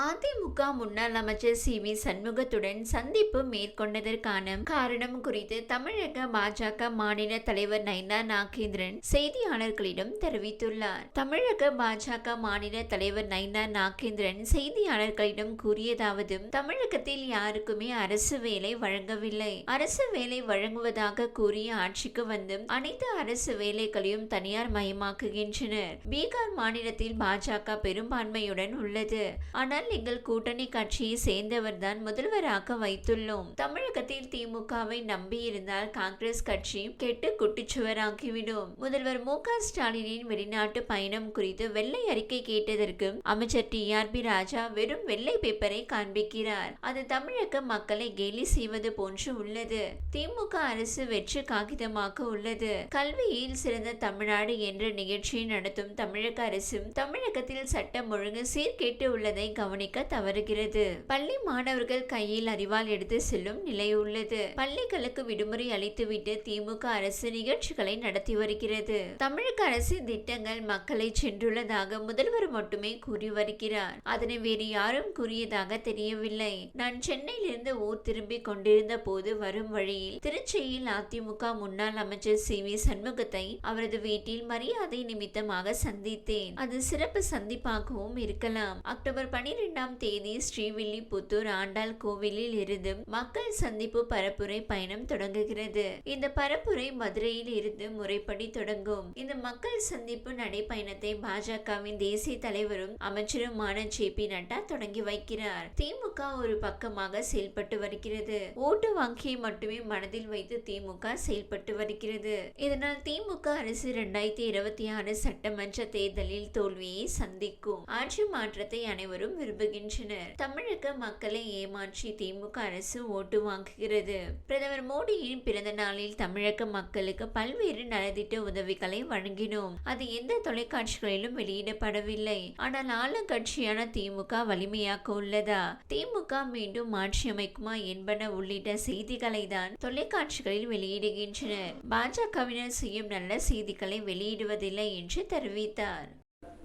அதிமுக முன்னாள் அமைச்சர் C V சண்முகத்துடன் சந்திப்பு மேற்கொண்டதற்கான காரணம் குறித்து தமிழக பாஜக மாநில தலைவர் நைனா நாகேந்திரன் செய்தியாளர்களிடம் தெரிவித்துள்ளார். தமிழக பாஜக மாநில தலைவர் நைனா நாகேந்திரன் செய்தியாளர்களிடம் கூறியதாவது தமிழகத்தில் யாருக்குமே அரசு வேலை வழங்கவில்லை. அரசு வேலை வழங்குவதாக கூறிய ஆட்சிக்கு வந்து அனைத்து அரசு வேலைகளையும் தனியார் மயமாக்குகின்றனர். பீகார் மாநிலத்தில் பாஜக பெரும்பான்மையுடன் உள்ளது. ஆனால் எங்கள் கூட்டணி கட்சியை சேர்ந்தவர்தான் முதல்வராக வைத்துள்ளோம். தமிழகத்தில் திமுகவை நம்பியிருந்தால் காங்கிரஸ் கட்சி கெட்டு குட்டிச்சுவராகிவிடும் முதல்வர் மு க ஸ்டாலினின் வெளிநாட்டு பயணம் குறித்து வெள்ளை அறிக்கை கேட்டதற்கு அமைச்சர் டி. ஆர். பி. ராஜா வெறும் வெள்ளை பேப்பரை காண்பிக்கிறார். அது தமிழக மக்களை கேலி செய்வது போன்று உள்ளது. திமுக அரசு வெற்று காகிதமாக உள்ளது. கல்வியில் சிறந்த தமிழ்நாடு என்ற நிகழ்ச்சியை நடத்தும் தமிழக அரசும் தமிழகத்தில் சட்டம் ஒழுங்கு சீர்கேட்டு உள்ளதை கவனிக்க தவறுகிறது. பள்ளி மாணவர்கள் கையில் அறிவால் எடுத்து செல்லும் நிலை உள்ளது. பள்ளிகளுக்கு விடுமுறை அளித்துவிட்டு திமுக அரசு நிகழ்ச்சிகளை நடத்தி வருகிறது. தமிழக அரசு திட்டங்கள் மக்களை சென்றுள்ளதாக முதல்வர் மட்டுமே கூறி வருகிறார். அதனை வேறு யாரும் கூறியதாக தெரியவில்லை. நான் சென்னையிலிருந்து ஊர் திரும்பி கொண்டிருந்த போது வரும் வழியில் திருச்சியில் அதிமுக முன்னாள் அமைச்சர் சி. வி. சண்முகத்தை அவரது வீட்டில் மரியாதை நிமித்தமாக சந்தித்தேன். அது சிறப்பு சந்திப்பாகவும் இருக்கலாம். அக்டோபர் பனிரெண்டாம் தேதி ஸ்ரீவில்லிபுத்தூர் ஆண்டாள் கோவிலில் இருந்து மக்கள் சந்திப்பு பரப்புரை பயணம் தொடங்குகிறது. இந்த பரப்புரை மதுரையில் இருந்து முறைப்படி தொடங்கும். இந்த மக்கள் சந்திப்பு நடைப்பயணத்தை பாஜகவின் தேசிய தலைவரும் அமைச்சருமான ஜே பி நட்டா தொடங்கி வைக்கிறார். திமுக ஒரு பக்கமாக செயல்பட்டு வருகிறது. ஓட்டு வங்கியை மட்டுமே மனதில் வைத்து திமுக செயல்பட்டு வருகிறது. இதனால் திமுக அரசு இரண்டாயிரத்தி இருபத்தி ஆறு சட்டமன்ற தேர்தலில் தோல்வியை சந்திக்கும். ஆட்சி மாற்றத்தை அனைவரும் விரும்புகின்றனர் தமிழக மக்களை ஏமாற்றி திமுக அரசு ஓட்டு வாங்குகிறது. பிரதமர் மோடியின் பிறந்த நாளில் தமிழக மக்களுக்கு பல்வேறு நலத்திட்ட உதவிகளை வழங்கினோம். அது எந்த தொலைக்காட்சிகளிலும் வெளியிடப்படவில்லை. ஆனால் ஆளுங்கட்சியான திமுக வலிமையாக உள்ளதா? திமுக மீண்டும் மாற்றி அமைக்குமா என்பன உள்ளிட்ட செய்திகளை தான் தொலைக்காட்சிகளில் வெளியிடுகின்றனர். பாஜகவினர் செய்யும் நல்ல செய்திகளை வெளியிடுவதில்லை என்று தெரிவித்தார்.